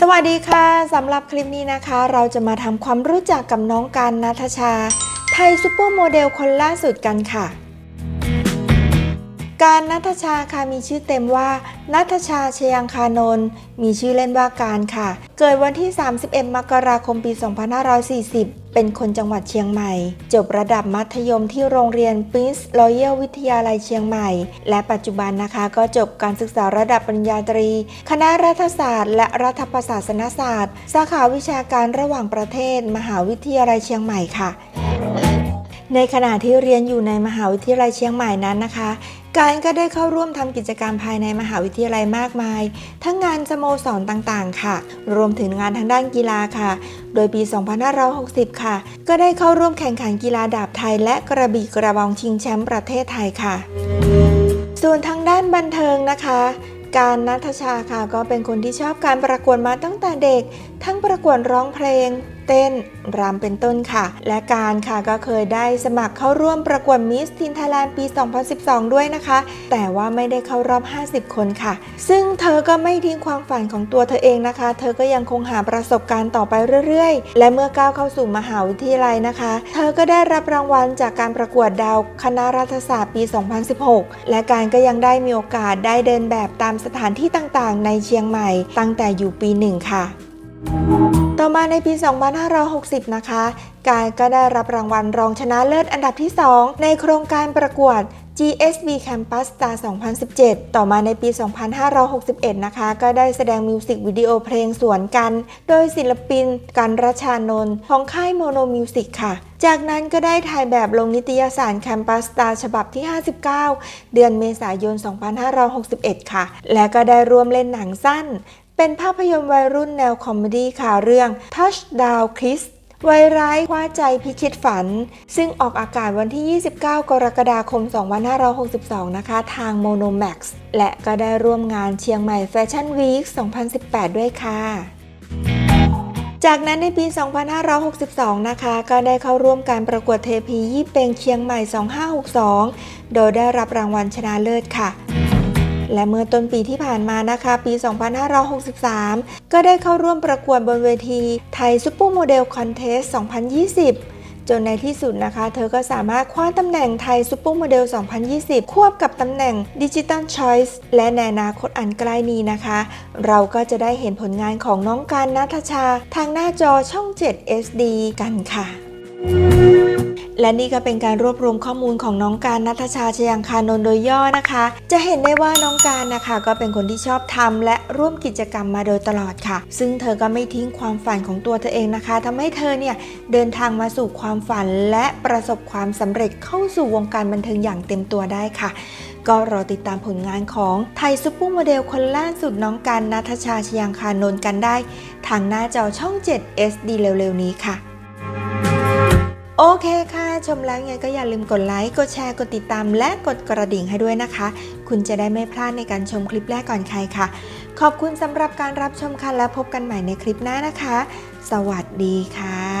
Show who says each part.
Speaker 1: สวัสดีค่ะสำหรับคลิปนี้นะคะ เราจะมาทำความรู้จักกับน้องการนัทชา ไทยซูเปอร์โมเดลคนล่าสุดกันค่ะ การนัทชาค่ะมีชื่อเต็มว่านัทชาชยังคานนท์มีชื่อเล่นว่าการค่ะ เกิดวันที่ 31 มกราคมปี 2540 เป็นคนจังหวัดเชียงใหม่ จบระดับมัธยมที่โรงเรียน Prince Royal วิทยาลัยเชียงใหม่ และปัจจุบันนะคะ ก็จบการศึกษาระดับปริญญาตรี คณะรัฐศาสตร์ และรัฐประศาสนศาสตร์ สาขาวิชาการระหว่างประเทศ มหาวิทยาลัยเชียงใหม่ค่ะ ในขณะที่เรียนอยู่ในมหาวิทยาลัยเชียงใหม่นั้นนะคะ การก็ได้เข้าร่วมทำกิจกรรมภายในมหาวิทยาลัยมากมาย ทั้งงานสโมสรต่างๆ ค่ะ รวมถึงงานทางด้านกีฬาค่ะ โดยปี 2560 ค่ะ ก็ได้เข้าร่วมแข่งขันกีฬาดาบไทย และกระบี่กระบองชิงแชมป์ประเทศไทยค่ะ ส่วนทางด้านบันเทิงนะคะการนัทชาค่ะก็เป็นคนที่ชอบการประกวดมาตั้งแต่เด็ก ทั้งประกวดร้องเพลง เต้นรำเป็นต้นค่ะ และการค่ะก็เคยได้สมัครเข้าร่วมประกวดมิสทินไทยแลนด์ปี 2012 ด้วยนะคะ แต่ว่าไม่ได้เข้ารอบ 50 คนค่ะ ซึ่งเธอก็ไม่ทิ้งความฝันของตัวเธอเองนะคะ เธอก็ยังคงหาประสบการณ์ต่อไปเรื่อยๆ และเมื่อก้าวเข้าสู่มหาวิทยาลัยนะคะ เธอก็ได้รับรางวัลจากการประกวดดาวคณะรัฐศาสตร์ปี 2016 และการก็ยังได้มีโอกาสได้เดินแบบตามสถานที่ต่างๆ ในเชียงใหม่ตั้งแต่อยู่ปีหนึ่งค่ะ ต่อมาในปี 2560 นะคะ กายก็ได้รับรางวัลรองชนะเลิศอันดับที่ 2 ในโครงการประกวด GSB Campus Star 2017 ต่อมาในปี 2561 นะคะ ก็ได้แสดงมิวสิกวิดีโอเพลงสวนกัน โดยศิลปินกันรชานนท์ของค่ายโมโนมิวสิกค่ะ จากนั้นก็ได้ถ่ายแบบลงนิตยสาร Campus Star ฉบับที่ 59 เดือนเมษายน 2561 ค่ะ และก็ได้ร่วมเล่นหนังสั้น เป็นภาพยนตร์วัยรุ่นแนวคอมเมดี้ค่ะเรื่อง Touchdown Kiss วัยร้ายคว้าใจพิชิตฝัน ซึ่งออกอากาศวันที่ 29 กรกฎาคม 2562 นะคะ ทาง Monomax และก็ได้ร่วมงานเชียงใหม่แฟชั่นวีค 2018 ด้วยค่ะจากนั้นในปี 2562 นะคะ ก็ได้เข้าร่วมการประกวดเทพียี่เปงเชียงใหม่ 2562 โดยได้รับรางวัลชนะเลิศค่ะ และเมื่อต้นปีที่ผ่านมานะคะ ปี 2563 ก็ได้เข้าร่วมประกวดบนเวทีไทยซุปเปอร์โมเดลคอนเทส2020จนในที่สุดนะคะ เธอก็สามารถคว้าตำแหน่งไทยซุปเปอร์โมเดล 2020 ควบกับตำแหน่งดิจิ t a l Choice และในอนาคตอันใกล้นี้นะคะ เราก็จะได้เห็นผลงานของน้องการนัทชา ทางหน้าจอช่อง 7 SD กันค่ะ และนี่ก็เป็นการรวบรวมข้อมูลของน้องการนัทชาชยังคานน์โดยย่อนะคะ จะเห็นได้ว่าน้องการนะคะ ก็เป็นคนที่ชอบทำและร่วมกิจกรรมมาโดยตลอดค่ะ ซึ่งเธอก็ไม่ทิ้งความฝันของตัวเธอเองนะคะทำให้เธอเนี่ยเดินทางมาสู่ความฝัน และประสบความสำเร็จเข้าสู่วงการบันเทิงอย่างเต็มตัวได้ค่ะก็รอติดตามผลงานของไทยซุปเปอร์โมเดลคนล่าสุดน้องการนัทชาชยังคานน์กันได้ ทางหน้าจอช่อง 7 SD เร็วๆ นี้ค่ะ โอเคค่ะ ชมแล้วยังไงก็อย่าลืมกดไลค์ กดแชร์ กดติดตาม และกดกระดิ่งให้ด้วยนะคะ คุณจะได้ไม่พลาดในการชมคลิปแรกก่อนใครค่ะ ขอบคุณสำหรับการรับชมค่ะและพบกันใหม่ในคลิปหน้านะคะ สวัสดีค่ะ